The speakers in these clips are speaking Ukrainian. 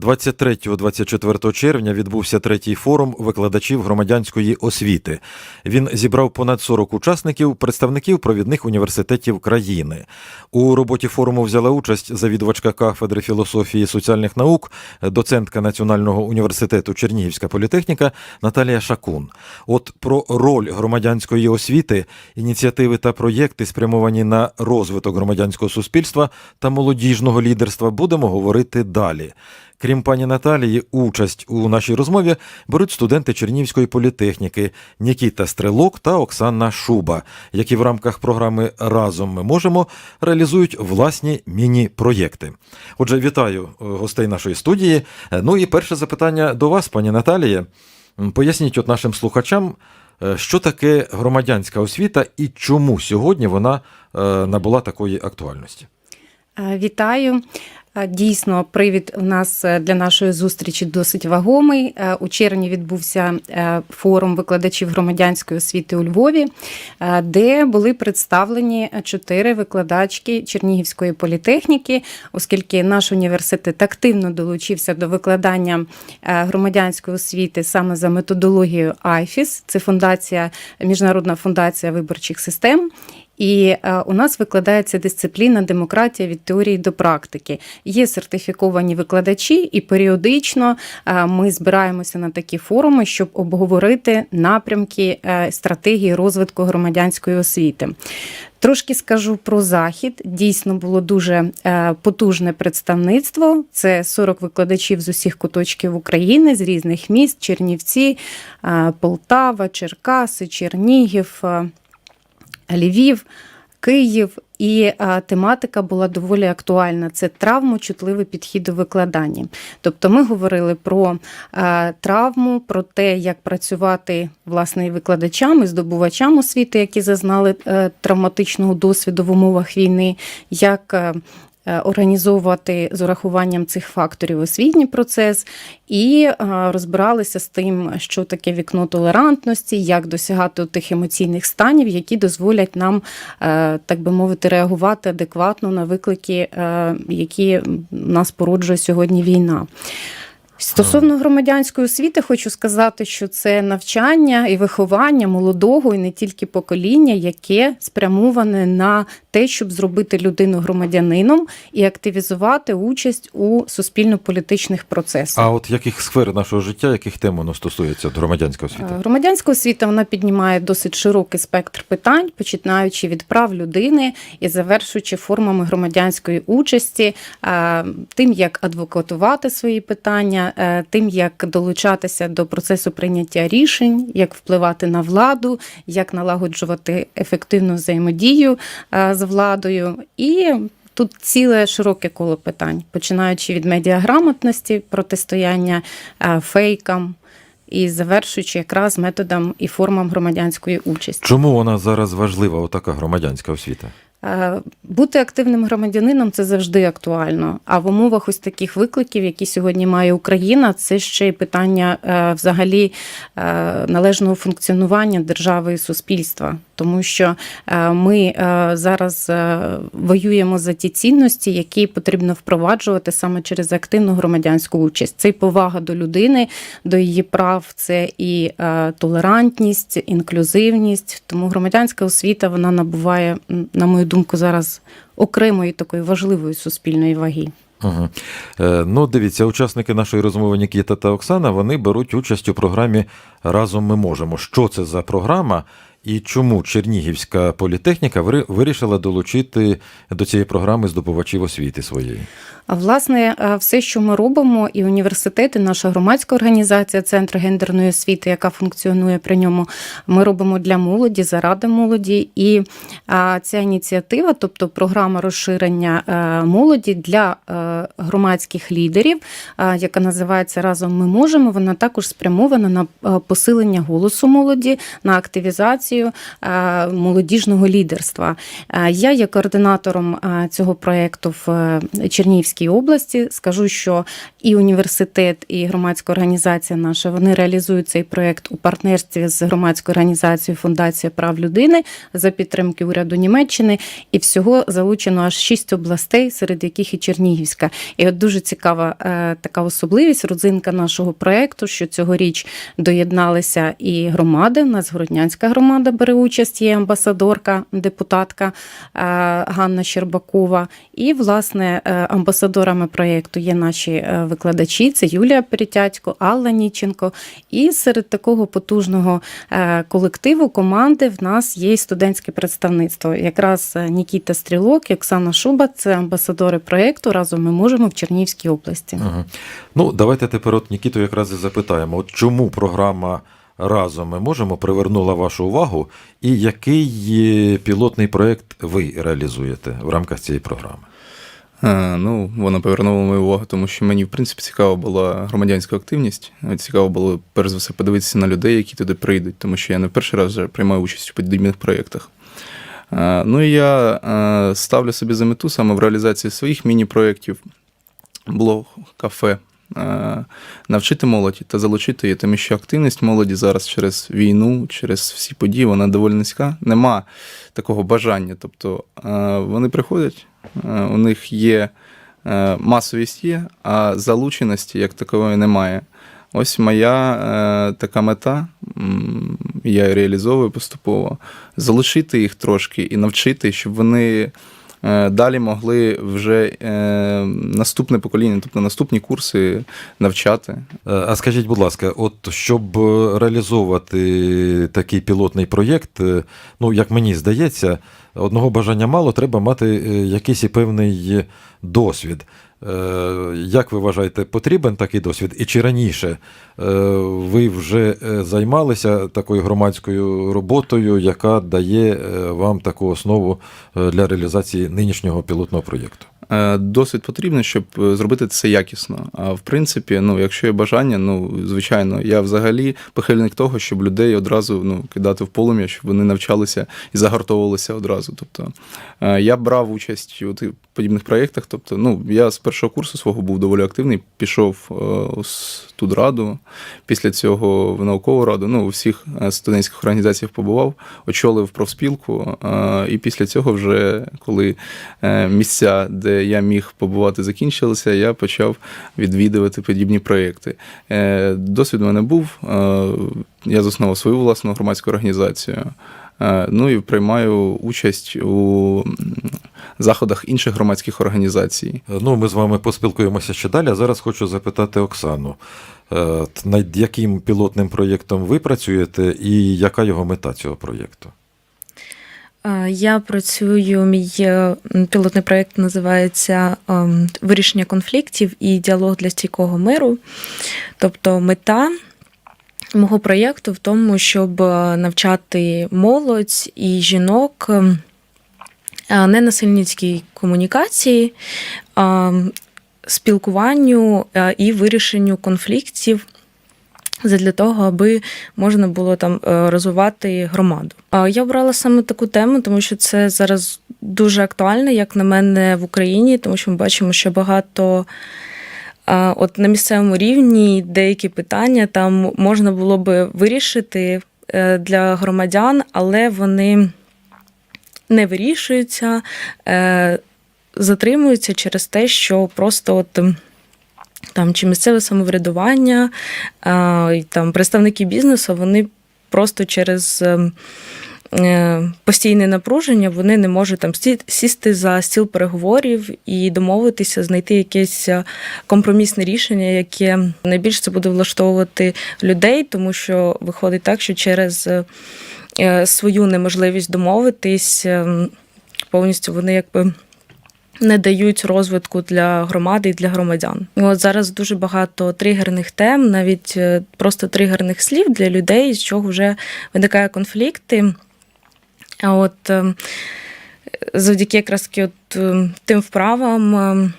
23-24 червня відбувся третій форум викладачів громадянської освіти. Він зібрав понад 40 учасників, представників провідних університетів країни. У роботі форуму взяла участь завідувачка кафедри філософії і соціальних наук, доцентка Національного університету Чернігівська політехніка Наталія Шакун. От про роль громадянської освіти, ініціативи та проєкти, спрямовані на розвиток громадянського суспільства та молодіжного лідерства, будемо говорити далі. Крім пані Наталії, участь у нашій розмові беруть студенти Чернівської політехніки Нікіта Стрелок та Оксана Шуба, які в рамках програми Разом ми можемо реалізують власні міні-проєкти. Отже, вітаю е, гостей нашої студії. Е, Ну і перше запитання до вас, пані Наталіє. М, Поясніть от нашим слухачам, е, що таке громадянська освіта і чому сьогодні вона набула такої актуальності. Вітаю. Дійсно, привід у нас е, для нашої зустрічі досить вагомий. Е, У червні відбувся е, форум викладачів громадянської освіти у Львові, де були представлені чотири викладачки Чернігівської політехніки, оскільки наш університет активно долучився до викладання громадянської освіти саме за методологією IFIS. Це фундація, міжнародна фундація виборчих систем. І е, у нас викладається дисципліна демократія від теорії до практики. Є сертифіковані викладачі, і періодично е, ми збираємося на такі форуми, щоб обговорити напрямки е, стратегії розвитку громадянської освіти. Трошки скажу про захід. Дійсно було дуже потужне представництво. Це 40 викладачів з усіх куточків України, з різних міст: Чернівці, Полтава, Черкаси, Чернігів. Е, Львів, Київ, і а, тематика була доволі актуальна. Це травмочутливий підхід до викладання. Тобто, ми говорили про а, травму, про те, як працювати власне і викладачам і здобувачам освіти, які зазнали а, травматичного досвіду в умовах війни, як е, е, Організовувати з урахуванням цих факторів освітній процес і е, розбиралися з тим, що таке вікно толерантності, як досягати тих емоційних станів, які дозволять нам, е, так би мовити, реагувати адекватно на виклики, е, які нас породжує сьогодні війна. Стосовно громадянської освіти, хочу сказати, що це навчання і виховання молодого і не тільки покоління, яке спрямоване на те, щоб зробити людину громадянином і активізувати участь у суспільно-політичних процесах. А от яких сфер нашого життя, яких тем воно стосується от громадянської освіти? Е, Громадянська освіта вона піднімає досить широкий спектр питань, починаючи від прав людини і завершуючи формами громадянської участі, е, тим, як адвокатувати свої питання, е, тим, як долучатися до процесу прийняття рішень, як впливати на владу, як налагоджувати ефективну взаємодію е, з владою і. Тут ціле широке коло питань, починаючи від медіаграмотності, протистояння е, фейкам, і завершуючи якраз методом і формам громадянської участі. Чому вона зараз важлива, отака громадянська освіта? Е, Бути активним громадянином це завжди актуально. А в умовах ось таких викликів, які сьогодні має Україна, це ще й питання е, взагалі е, належного функціонування держави і суспільства, тому що е, ми е, зараз е, воюємо за ті цінності, які потрібно впроваджувати саме через активну громадянську участь. Це і повага до людини, до її прав, це і толерантність, інклюзивність. Тому громадянська освіта вона набуває, на мою думку, зараз окремої такої важливої суспільної ваги. Угу. Ну, дивіться, учасники нашої розмови Нікіта та Оксана вони беруть участь у програмі Разом ми можемо. Що це за програма і чому Чернігівська політехніка вирішила долучити до цієї програми здобувачів освіти своєї? А власне, е, все, що ми робимо, і університет, і наша громадська організація, центр гендерної освіти, яка функціонує при ньому, ми робимо для молоді, заради молоді. І ця ініціатива, тобто програма розширення е, молоді для е, громадських лідерів, яка називається Разом ми можемо. Вона також спрямована на посилення голосу молоді, на активізацію мотивацію е, молодіжного лідерства. Е, Я є координатором е, цього проєкту в Чернігівській області. Скажу, що і університет, і громадська організація наша вони реалізують цей проєкт у партнерстві з громадською організацією Фундація прав людини за підтримки уряду Німеччини. І всього залучено аж шість областей, серед яких і Чернігівська. І от дуже цікава така особливість, родзинка нашого проєкту, що цьогоріч доєдналися і громади. У нас Городнянська громада бере участь, є амбасадорка, депутатка е, Ганна Щербакова. І, власне, е, амбасадорами проєкту є наші е, викладачі: це Юлія Перетятько, Алла Ніченко. І серед такого потужного колективу команди в нас є студентське представництво. Якраз Нікіта Стрілок і Оксана Шуба це амбасадори проєкту. Разом ми можемо в Чернігівській області. Угу. Ну, давайте тепер от Нікіту якраз і запитаємо, от чому програма разом ми можемо привернула вашу увагу, і який пілотний проєкт ви реалізуєте в рамках цієї програми? Е, Ну, вона повернула мою увагу, тому що мені, в принципі, цікава була громадянська активність. Цікаво було, перш за все, подивитися на людей, які туди прийдуть, тому що я не перший раз вже приймаю участь у подібних проєктах. Е, Ну і я е, ставлю собі за мету саме в реалізації своїх міні-проєктів, блог, кафе, навчити молоді та залучити її, тому що активність молоді зараз через війну, через всі події, вона доволі низька. Нема такого бажання. Тобто е, вони приходять, е, у них є е, масовість є, а залученості як такової немає. Ось моя е, така мета, я реалізовую поступово, залишити їх трошки і навчити, щоб вони е, далі могли вже е, наступне покоління, тобто наступні курси навчати. Е, А скажіть, будь ласка, от щоб е, реалізовувати такий пілотний проєкт, е, ну як мені здається, одного бажання мало, треба мати е, якийсь і певний досвід. Е, Як ви вважаєте, потрібен такий досвід? І чи раніше е, ви вже е, займалися такою громадською роботою, яка дає вам таку основу для реалізації нинішнього пілотного проєкту? Досвід потрібен, щоб зробити це якісно. А в принципі, ну, якщо є бажання, ну звичайно, я взагалі прихильник того, щоб людей одразу ну, кидати в полум'я, щоб вони навчалися і загартовувалися одразу. Тобто я брав участь у подібних проєктах. Тобто, ну, я з першого курсу свого був доволі активний, пішов е, у студраду, після цього в наукову раду, ну, у всіх е, студентських організаціях побував, очолив профспілку, е, і після цього, вже коли е, місця, де я міг побувати, закінчилися, я почав відвідувати подібні проєкти. Е, Досвід у мене був. е, Я заснував свою власну громадську організацію. Е, Ну і приймаю участь у заходах інших громадських організацій. Ну, ми з вами поспілкуємося ще далі. А зараз хочу запитати Оксану, е, над яким пілотним проєктом ви працюєте і яка його мета цього проєкту? Е, Я працюю, мій е, пілотний проєкт називається Вирішення конфліктів і діалог для стійкого миру. Тобто мета мого проєкту в тому, щоб навчати молодь і жінок ем, ненасильницькій комунікації, ем, спілкуванню е, і вирішенню конфліктів. Задля того, аби можна було там е, розвивати громаду. Я обрала саме таку тему, тому що це зараз дуже актуально, як на мене, в Україні, тому що ми бачимо, що багато от на місцевому рівні деякі питання там можна було би вирішити е, для громадян, але вони не вирішуються, е, затримуються через те, що просто от. Там чи місцеве самоврядування, там представники бізнесу, вони просто через ем, е, постійне напруження вони не можуть там сісти за стіл переговорів і домовитися, знайти якесь е, компромісне рішення, яке найбільше це буде влаштовувати людей, тому що виходить так, що через свою неможливість домовитись ем, повністю вони якби не дають розвитку для громади і для громадян. І От зараз дуже багато тригерних тем, навіть е, просто тригерних слів для людей, з чого вже виникає конфлікти. А от е, завдяки якраз от е, тим вправам, е,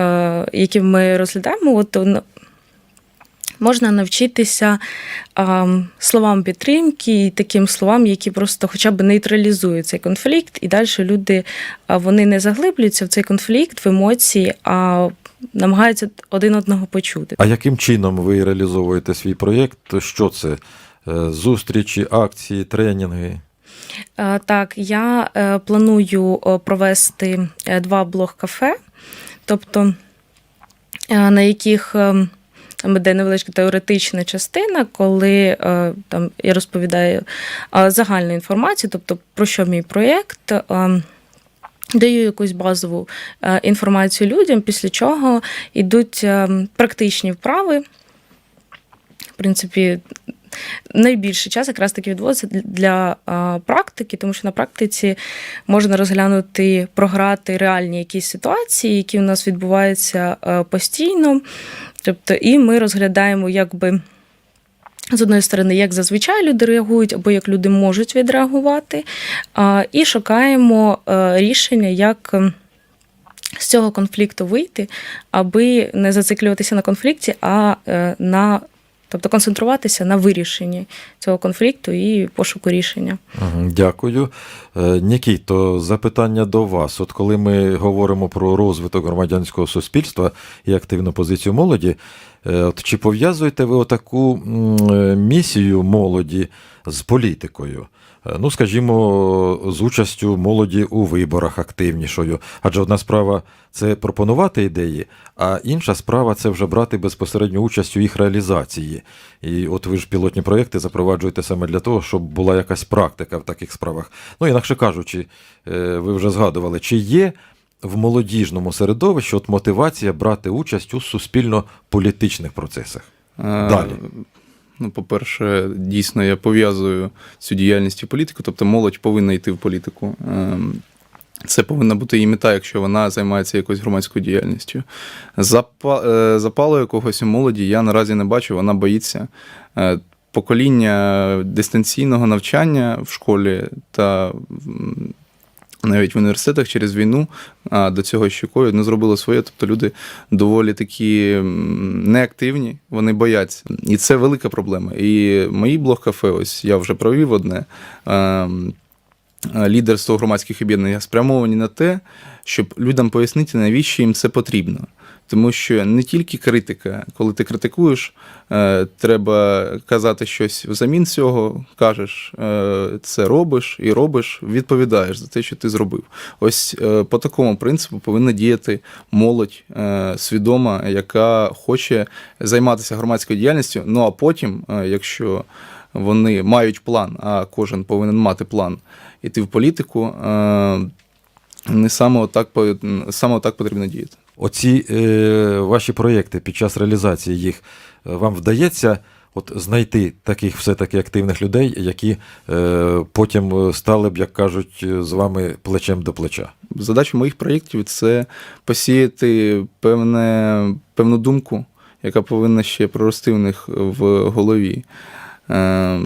е, які ми розглядаємо, от е, можна навчитися а, словам підтримки і таким словам, які просто хоча б нейтралізують цей конфлікт, і далі люди вони не заглиблюються в цей конфлікт, в емоції, а намагаються один одного почути. А яким чином ви реалізовуєте свій проєкт? Що це? Е, Зустрічі, акції, тренінги? Е, Так, я е, планую провести два блог-кафе, тобто на яких е, там іде невеличка теоретична частина, коли е, там я розповідаю е, загальну інформацію, тобто про що мій проєкт. е, Даю якусь базову інформацію людям, після чого йдуть е, практичні вправи. В принципі, найбільший час якраз таки відводиться для- практики, тому що на практиці можна розглянути, програти реальні якісь ситуації, які у нас відбуваються постійно. Тобто, і ми розглядаємо, якби. З одної сторони, як зазвичай люди реагують, або як люди можуть відреагувати, і шукаємо рішення, як з цього конфлікту вийти, аби не зациклюватися на конфлікті, а е, на тобто концентруватися на вирішенні цього конфлікту і пошуку рішення. Дякую. Е, Нікіто, запитання до вас. От коли ми говоримо про розвиток громадянського суспільства і активну позицію молоді, е, от чи пов'язуєте ви отаку е, місію молоді з політикою? Е, Ну, скажімо, з участю молоді у виборах активнішою. Адже одна справа це пропонувати ідеї, а інша справа це вже брати безпосередню участь у їх реалізації. І от ви ж пілотні проєкти запроваджуєте саме для того, щоб була якась практика в таких справах. Ну, інакше кажучи, е, ви вже згадували, чи є в молодіжному середовищі от мотивація брати участь у суспільно-політичних процесах? Е, Далі. Ну, по-перше, дійсно, я пов'язую цю діяльність і політику, тобто молодь повинна йти в політику. Ем, Це повинна бути її мета, якщо вона займається якоюсь громадською діяльністю. Е, Запалу якогось у молоді я наразі не бачу, вона боїться. Е, Покоління дистанційного навчання в школі та навіть в університетах через війну, а до цього ще ковід, не зробили своє. Тобто люди доволі такі неактивні, вони бояться. І це велика проблема. І мої блог-кафе, ось я вже провів одне. ем, Лідерство громадських об'єднань спрямовані на те, щоб людям пояснити, навіщо їм це потрібно. Тому що не тільки критика, коли ти критикуєш, е, треба казати щось взамін цього, кажеш, е, це робиш і робиш, відповідаєш за те, що ти зробив. Ось е, по такому принципу повинна діяти молодь свідома, яка хоче займатися громадською діяльністю. Ну а потім, якщо вони мають план, а кожен повинен мати план іти в політику, не саме отак, саме отак потрібно діяти. Оці е, ваші проєкти під час реалізації їх е, вам вдається от знайти таких все-таки активних людей, які е, потім е, стали б, як кажуть, е, з вами плечем до плеча. Задача моїх проєктів це посіяти певне, певну думку, яка повинна ще прорости в них в голові. Е,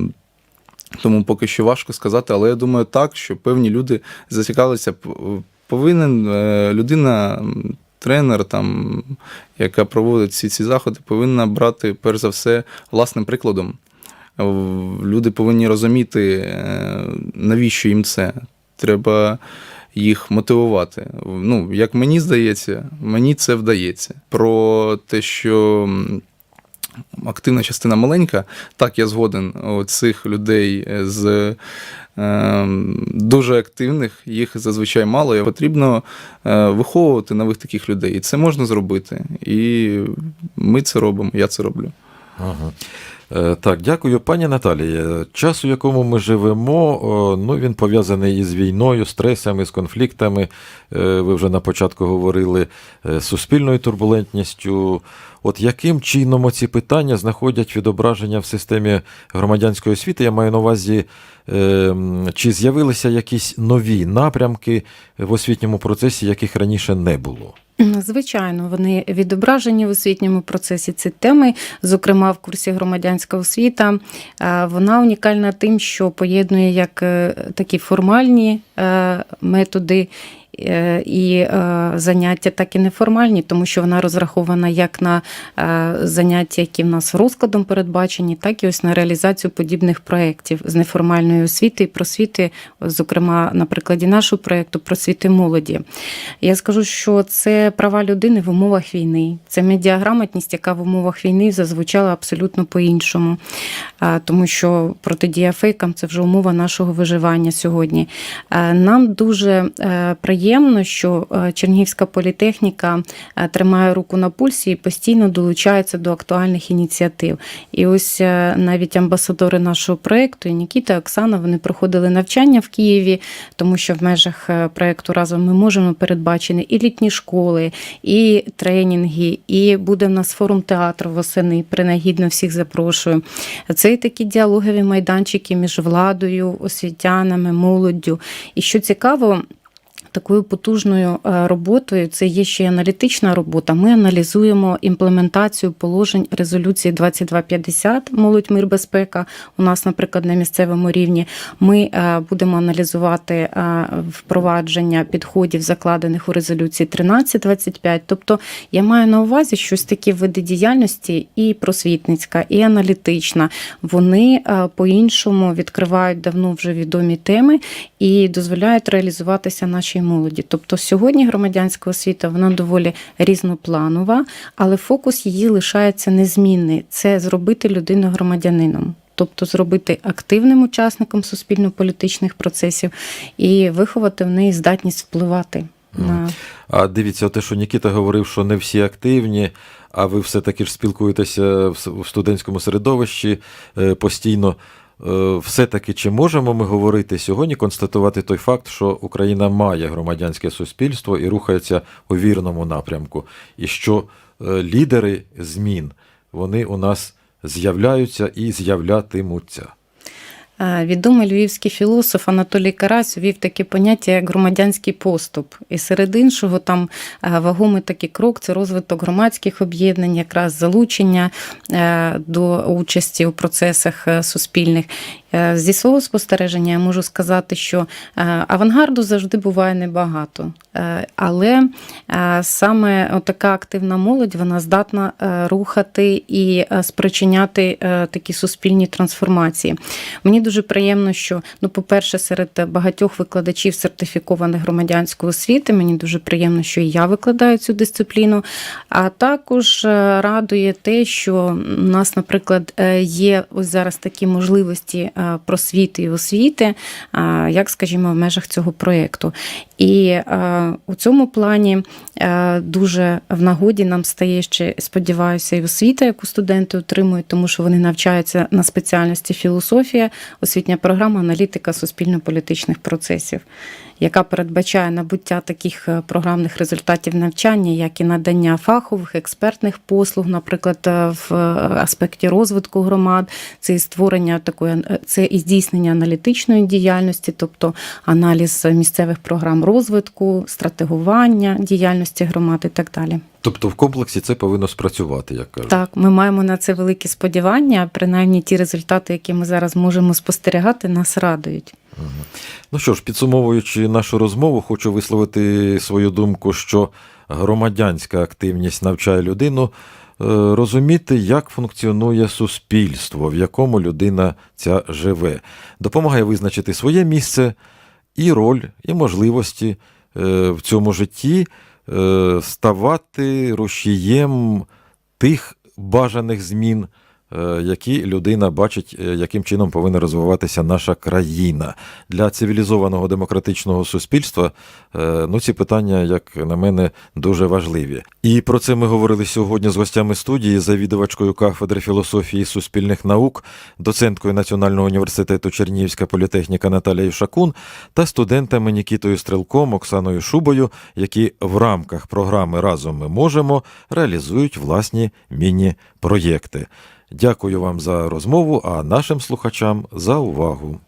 Тому поки що важко сказати, але я думаю так, що певні люди зацікавилися. Повинен людина, тренер, там, яка проводить всі ці заходи, повинна брати, перш за все, власним прикладом. Люди повинні розуміти, е, навіщо їм це. Треба їх мотивувати. Ну, як мені здається, мені це вдається. Про те, що активна частина маленька, так я згоден цих людей з е, дуже активних, їх зазвичай мало. І потрібно е, виховувати нових таких людей. І це можна зробити. І ми це робимо, я це роблю. Ага. Е, Так, дякую, пані Наталія. Час, у якому ми живемо, ну він пов'язаний із війною, стресами, з конфліктами. Е, Ви вже на початку говорили е, суспільною турбулентністю. От яким чином оці питання знаходять відображення в системі громадянської освіти? Я маю на увазі, е, чи з'явилися якісь нові напрямки в освітньому процесі, яких раніше не було? Звичайно, вони відображені в освітньому процесі ці теми, зокрема в курсі громадянська освіта. Е, Вона унікальна тим, що поєднує як е, такі формальні е, методи і е, заняття так і неформальні, тому що вона розрахована як на е, заняття, які в нас розкладом передбачені, так і ось на реалізацію подібних проєктів з неформальної освіти і просвіти, зокрема на прикладі нашого проєкту просвіти молоді. Я скажу, що це права людини в умовах війни. Це медіаграмотність, яка в умовах війни зазвучала абсолютно по-іншому, тому що протидія фейкам це вже умова нашого виживання сьогодні. Е, Нам дуже е, приємно, що е, Чернігівська політехніка е, тримає руку на пульсі і постійно долучається до актуальних ініціатив. І ось е, навіть амбасадори нашого проєкту, і Нікіта, і Оксана, вони проходили навчання в Києві, тому що в межах проєкту разом ми можемо передбачені і літні школи, і тренінги, і буде в нас форум театру восени. Принагідно всіх запрошую. Це і такі діалогові майданчики між владою, освітянами, молоддю. І що цікаво. Такою потужною е, роботою це є ще й аналітична робота. Ми аналізуємо імплементацію положень резолюції 2250 молодь, мир, безпека. У нас, наприклад, на місцевому рівні. Ми е, будемо аналізувати е, впровадження підходів, закладених у резолюції 1325. Тобто я маю на увазі, що ось такі види діяльності і просвітницька, і аналітична. Вони по-іншому відкривають давно вже відомі теми і дозволяють реалізуватися нашій молоді. Тобто сьогодні громадянська освіта вона доволі різнопланова, але фокус її лишається незмінний: це зробити людину громадянином. Тобто зробити активним учасником суспільно-політичних процесів і виховати в неї здатність впливати на А дивіться, те, що Нікіта говорив, що не всі активні, а ви все-таки ж спілкуєтеся в студентському середовищі е, постійно. Е, Все-таки чи можемо ми говорити сьогодні, констатувати той факт, що Україна має громадянське суспільство і рухається у вірному напрямку, і що е, лідери змін вони у нас з'являються і з'являтимуться. Відомий львівський філософ Анатолій Карась ввів таке поняття як громадянський поступ. І серед іншого там вагомий такий крок це розвиток громадських об'єднань, якраз залучення е, до участі у процесах е, суспільних. Е, Зі свого спостереження я можу сказати, що е, авангарду завжди буває небагато. Е, Але саме така активна молодь вона здатна рухати і спричиняти такі суспільні трансформації. Мені дуже приємно, що, ну, по-перше, серед багатьох викладачів сертифікованих громадянської освіти, мені дуже приємно, що і я викладаю цю дисципліну. А також радує те, що у нас, наприклад, є ось зараз такі можливості просвіти і освіти, е, як, скажімо, в межах цього проєкту. І е, у цьому плані е, дуже в нагоді нам стає ще, сподіваюся, і освіта, яку студенти отримують, тому що вони навчаються на спеціальності філософія, освітня програма, аналітика суспільно-політичних процесів, яка передбачає набуття таких е, програмних результатів навчання, як і надання фахових експертних послуг, наприклад, е, в аспекті розвитку громад, це і створення такої е, це і здійснення аналітичної діяльності, тобто аналіз місцевих програм розвитку, стратегування діяльності громад і так далі. Тобто в комплексі це повинно спрацювати, як кажуть. Так, ми маємо на це великі сподівання. Принаймні, ті результати, які ми зараз можемо спостерігати, нас радують. Ну що ж, підсумовуючи нашу розмову, хочу висловити свою думку, що громадянська активність навчає людину е, розуміти, як функціонує суспільство, в якому людина ця живе, допомагає визначити своє місце і роль, і можливості е, в цьому житті е, ставати рушієм тих бажаних змін, які людина бачить, е, яким чином повинна розвиватися наша країна. Для цивілізованого демократичного суспільства е, ну, ці питання, як на мене, дуже важливі. І про це ми говорили сьогодні з гостями студії, завідувачкою кафедри філософії суспільних наук, доценткою Національного університету Чернігівська політехніка Наталією Шакун та студентами Нікітою Стрелком, Оксаною Шубою, які в рамках програми Разом ми можемо реалізують власні міні-проєкти. Дякую вам за розмову, а нашим слухачам за увагу.